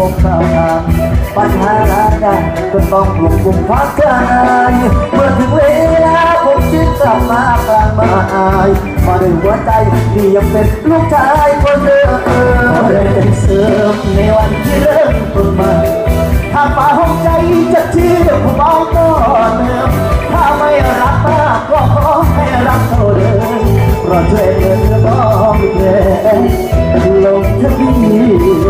าปัญหาหลายอย่างจนต้องปลุกปลุกพักกายเมื่อถึงเวลาผมจึงกลับมากลางบ้านมาด้วยหัวใจที่ยังเป็นลูกชายคนเดิมขอเดินเสริมในวันที่เริ่มต้นใหม่ถ้าป่าห้องใจจะเชื่อผมเอาก็เดิมถ้าไม่รักมากก็ขอให้รักเท่าเดิมเพราะช่วยเงินน้องแรงลงทะเบียน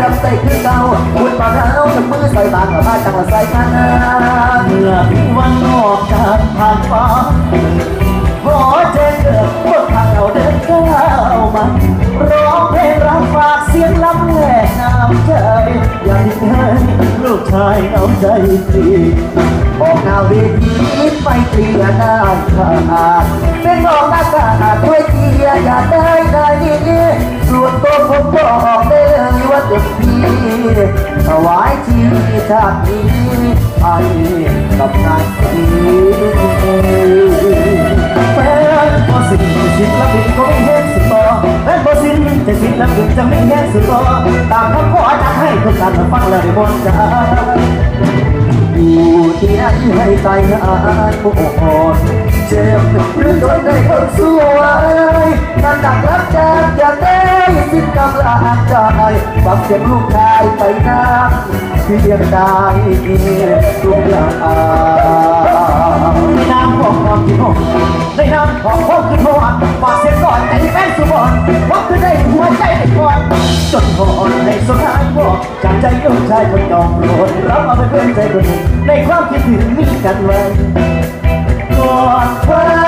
ดันสายรับใจคือเก่าคุณปากเราจากมือใส่บางก็มาจังหวะใส่กันเมื่อถึงวันออกจากผ่านฟ้าขอเจอเกิดพวกทางเราเดินเข้ามาร้องเพลงรักฝากเสียงลำแหลกน้ำใจอย่ากให้ลูกชายเอาใจตรีออกหน้าเวทีไปเตรียได้ขาดเป็นรองหน้ากาด้วยเกียร์อย่าได้ได้ดีส่วนตัวผมบอก วายชีวิตชาตินี้ให้กับงานนี้แฟนบอสินสินละบินก็ไม่เห็นสุดบ่แฟนบอสินจะสินละบินจะไม่เห็นสุดบ่ตามคำขอจะให้ทุกท่านฟังเลยบนใจอยู่ที่ไหนให้ใจงานโอ้โหเจ็บหรือจนได้คนสวยนั่นดักรับจากอยาก สิ้นกำลังใจฟังเสียงลูกชายไปนั่งเพียงได้ทุกอย่างในนามของความคิดหงในนามของความคิดหงฝากเสียงก่อนแต่ที่แม่สุบอนว่าคือได้หัวใจให้ก่อนจนพออ่อนให้สุดท้ายบอกจากใจลูกชายคนจอมโปรดรับมาเป็นเพื่อนใจคนหนึ่งในความคิดถึงมีกันไว้ก่อนความคิดถึง